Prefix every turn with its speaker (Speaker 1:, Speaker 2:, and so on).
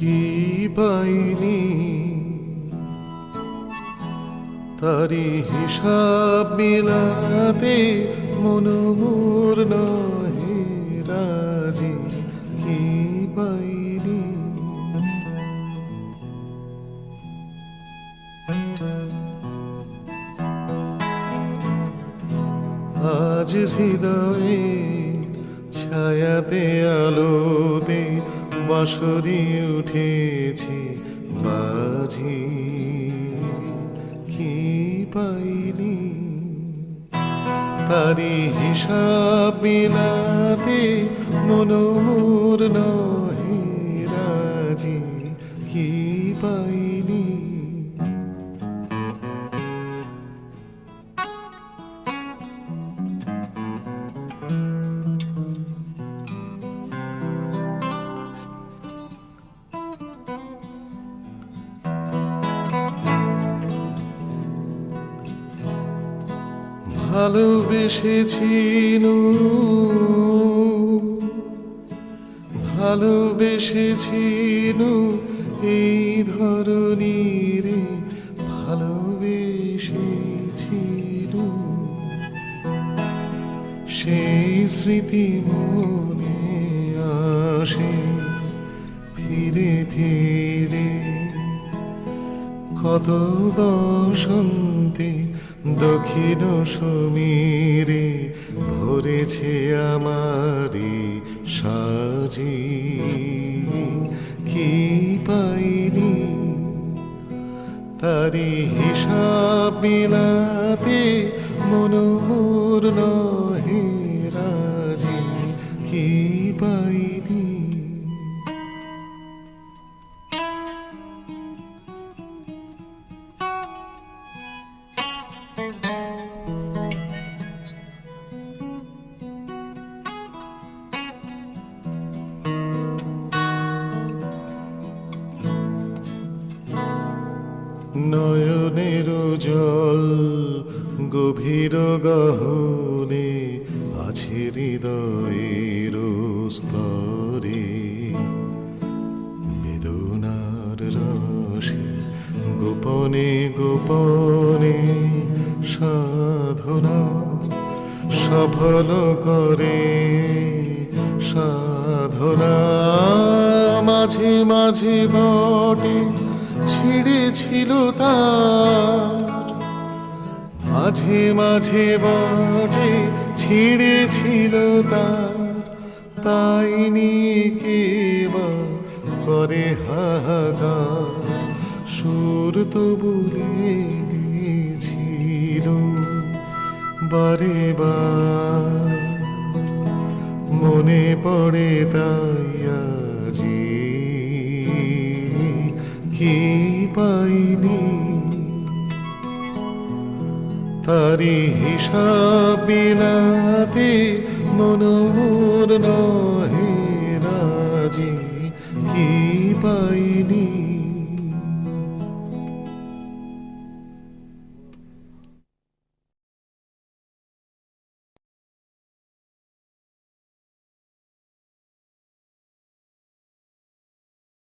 Speaker 1: কি পাইনি। তারি হিসাব মিলাতে মনমূর নহে রাজি। কি পাইনি? আজ হৃদয়ে ছায়াতে বাঁশরি উঠেছি মাঝি। কি পাইনি? তারি হিসাব মিলাতে মনোমূর নহে রাজি। কি পাইনি? ভালোবেসেছি নু ভালোবেসেছি নু এই ধরনীর ভালোবেসেছি নু সেই স্মৃতি মনে আসে ফিরে ফিরে। কত বসন্তে দক্ষিণ সমীরে ভরেছে আমারি সাজি। কি পাইনি তারি হিসাব মিলাতে মনোমূর নয়নের জল গভীর গহনে আছে হৃদয়ের স্তরে। বেদনার রসে গোপনে গোপনে সাধনা সফল করে। সাধনা মাঝে মাঝে বটে ছিঁড়েছিল তার। মাঝে মাঝে বটে ছিঁড়েছিল তার। তাই নিয়ে কে করে হাহাকার। সুর তো বলে ছিল বারে বার। মনে পড়ে তাই আজি কি পাইনি। তারি হিসাব মিলাতে মনোমূর নহে রাজি কি পাইনি?